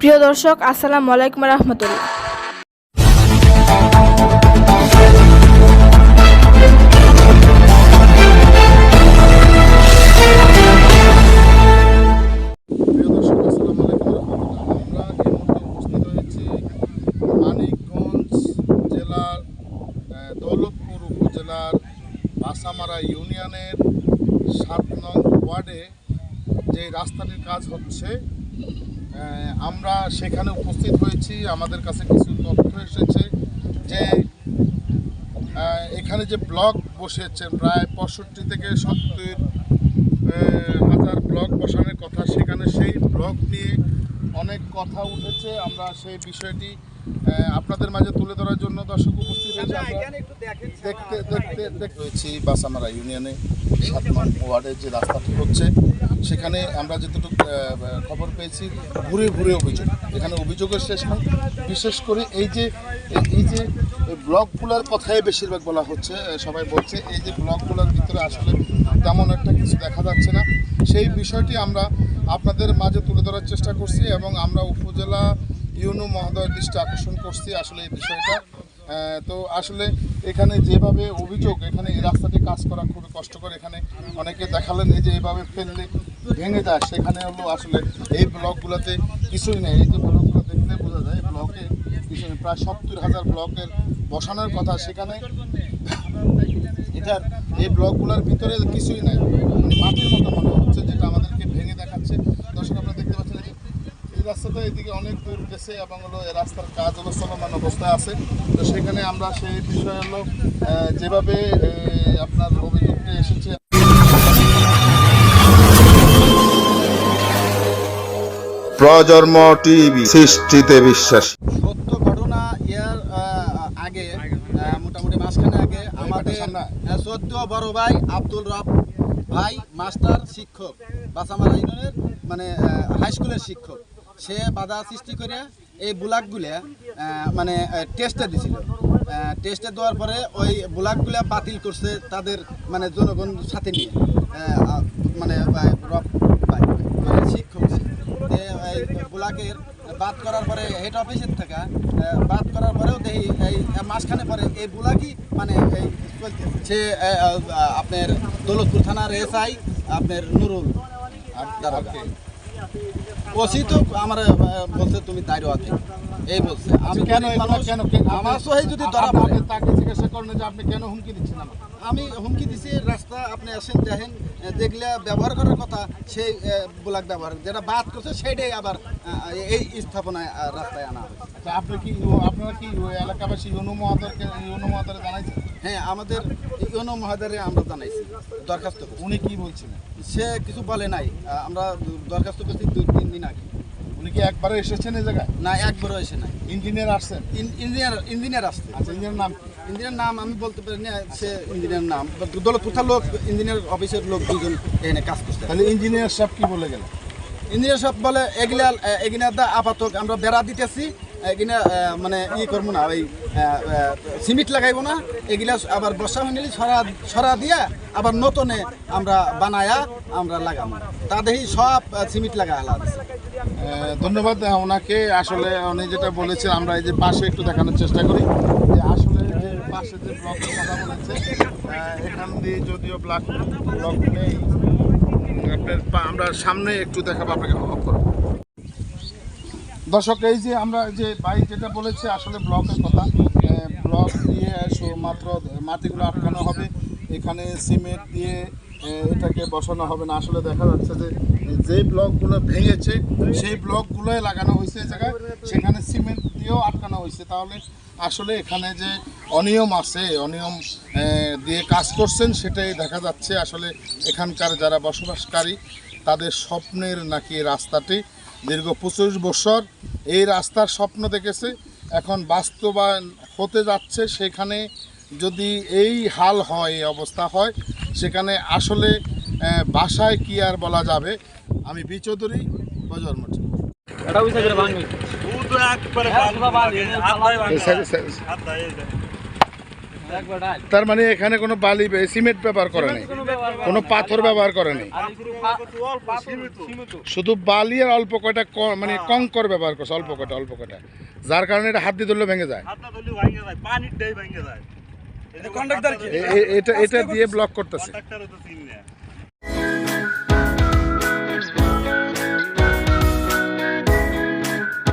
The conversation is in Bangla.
প্রিয় দর্শক, আসসালামু আলাইকুম রহমতুল্লাহ। দৌলতপুর উপজেলার বাসামারা ইউনিয়নের সাত নং ওয়ার্ডে যে রাস্তাটির কাজ হচ্ছে আমরা সেখানে উপস্থিত হয়েছি, আমাদের কাছে কিছু তথ্য এসেছে যে এখানে যে ব্লক বসেছে প্রায় পঁয়ষট্টি থেকে সত্তর হাজার ব্লক বসানোর কথা, সেখানে সেই ব্লক নিয়ে অনেক কথা উঠেছে। আমরা সেই বিষয়টি আপনাদের মাঝে তুলে ধরার জন্য দর্শক উপস্থিত হয়েছে। দেখতে দেখতে দেখতে হয়েছি বাসামারা ইউনিয়নে সাত ওয়ার্ডের যে রাস্তাটি হচ্ছে। সেখানে আমরা যতটুকু খবর পেয়েছি ঘুরে ঘুরে অভিযোগ। এখানে অভিযোগের শেষ নেই। বিশেষ করে এই যে এই- যে ব্লকগুলোর কথাই বেশিরভাগ বলা হচ্ছে সবাই বলছে এই যে ব্লকগুলোর ভিতরে আসলে তেমন একটা কিছু দেখা যাচ্ছে না। সেই বিষয়টি আমরা আপনাদের মাঝে তুলে ধরার চেষ্টা করছি এবং আমরা উপজেলা ইউনো মহোদয়ের দৃষ্টি আকর্ষণ করছি আসলে এই বিষয়টা। তো আসলে এখানে যেভাবে অভিযোগ, এখানে এই রাস্তাটি কাজ করা খুবই কষ্টকর। এখানে অনেকে দেখালেন এই যে এইভাবে ফেললে ভেঙে যায়, সেখানে হলো আসলে এই ব্লকগুলোতে কিছুই নেই। এই যে ব্লকগুলো দেখলে বোঝা যায়, ব্লকে নেই প্রায় সত্তর হাজার ব্লকের বসানোর কথা, সেখানে এটার এই ব্লকগুলোর ভিতরে কিছুই নাই। মানে মাটির মতো মনে ভেঙে দেখাচ্ছে। দর্শক আপনারা দেখতে পাচ্ছেন এই রাস্তাটা এদিকে অনেক দূর গেছে এবং হলো এই রাস্তার কাজ হলো চলমান অবস্থায় আছে। তো সেখানে আমরা সেই বিষয় হলো যেভাবে আপনার অভিযোগটি এসেছে। প্রজন্ম টিভি সৃষ্টিতে বিশ্বাসী। সত্য ঘটনা ইয়ার আগে মোটামুটি মাসখানে আগে আমাদের সদ্য বড় ভাই আব্দুল রব ভাই মাস্টার শিক্ষক বাসামারা ইউনিয়নের মানে হাই স্কুলের শিক্ষক। সে বাধা সৃষ্টি করে এই বুলাকগুলো মানে টেস্টে দিছিল। টেস্টে দেওয়ার পরে ওই বুলাকগুলো বাতিল করছে তাদের মানে জনগণ সাথে নিয়ে। মানে মানে শিক্ষক ব্লকের বাদ করার পরে হেড অফিসের থেকে বাদ করার পরেও দেখি এই মাঝখানে পরে এই বুলাকি মানে এই সে আপনার দৌলতপুর থানার এসআই আপনার নুরুল। ওসি তো আমার বলছে তুমি দায়রো আছে। এই বলছে। আমি কেন মানুষ, কেন কেন আমার সহি যদি ধরা পড়ে তাকে জিজ্ঞাসা করেন যে আপনি কেন হুমকি দিচ্ছেন আমাকে? আমি হুমকি দিছি রাস্তা আপনি আসেন দেখেন দেখলে ব্যবহার করার কথা সেই ব্লক ব্যবহার। যেটা বাদ করছে সেটাই আবার এই স্থাপনায় রাস্তায় আনা আচ্ছা আপনি কি আপনারা কি এলাকাবাসী ইউনো মহাদরকে ইউনো মহাদরে জানাইছেন? হ্যাঁ আমাদের ইউনো মহাদারে আমরা জানাইছি দরখাস্ত উনি কি বলছিলেন? সে কিছু বলে নাই আমরা দরখাস্ত করছি দুই তিন দিন আগে। উনি কি একবারও এসেছেন এই জায়গায়? না একবারও এসে নাই। ইঞ্জিনিয়ার আসছেন? ইঞ্জিনিয়ার ইঞ্জিনিয়ার আসছে। আচ্ছা ইঞ্জিনিয়ার নাম? ইঞ্জিনিয়ার নাম আমি বলতে পারি না সে ইঞ্জিনিয়ার নাম। দৌলতপুর লোক ইঞ্জিনিয়ার অফিসের লোক দুজন এখানে কাজ করছে। তাহলে ইঞ্জিনিয়ার সাহেব কি বলে গেল ইঞ্জিনিয়ার সব বলে এগুলা এগুলা দা আপাতত আমরা বেড়া দিতেছি। এগিনা মানে ই করব না, ওই সিমিট লাগাইবো না। এগুলা আবার বর্ষা নিলে ছড়া ছড়া দিয়া আবার নতুনে আমরা বানায়া আমরা লাগাবো তা সব সিমিট লাগা হালা। ধন্যবাদ ওনাকে। আসলে উনি যেটা বলেছেন, আমরা এই যে পাশে একটু দেখানোর চেষ্টা করি। যে আসলে পাশে যে ব্লকের বলেছে এখান দিয়ে যদিও ব্লক ব্লক নেই আমরা সামনে একটু দেখাবো, আপনাকে অফ করব। দর্শক, এই যে আমরা যে ভাই যেটা বলেছি আসলে ব্লকের কথা ব্লক দিয়ে মাত্র মাটিগুলো আটকানো হবে, এখানে সিমেন্ট দিয়ে এটাকে বসানো হবে না। আসলে দেখা যাচ্ছে যে যে ব্লকগুলো ভেঙেছে, সেই ব্লকগুলোই লাগানো হয়েছে জায়গায়। সেখানে সিমেন্ট দিয়েও আটকানো হয়েছে। তাহলে আসলে এখানে যে অনিয়ম আছে, অনিয়ম দিয়ে কাজ করছেন, সেটাই দেখা যাচ্ছে। আসলে এখানকার যারা বসবাসকারী, তাদের স্বপ্নের নাকি রাস্তাটি দীর্ঘ পঁচিশ বছর এই রাস্তার স্বপ্ন দেখেছে। এখন বাস্তবায়ন হতে যাচ্ছে। সেখানে যদি এই হাল হয় এই অবস্থা হয় সেখানে আসলে ভাষায় কি আর বলা যাবে? আমি বি চৌধুরী বজরমঠ তার মানে এখানে কোনো বালি সিমেন্ট ব্যবহার করে নেই? কোনো পাথর ব্যবহার করে নেই? শুধু বালি আর অল্প কয়টা ক- মানে কঙ্কর ব্যবহার করছে অল্প কয়টা অল্প কয়টা। যার কারণে এটা হাত দিয়ে ধরলে ভেঙে যায়। এটা এটা দিয়ে ব্লক করতেছে।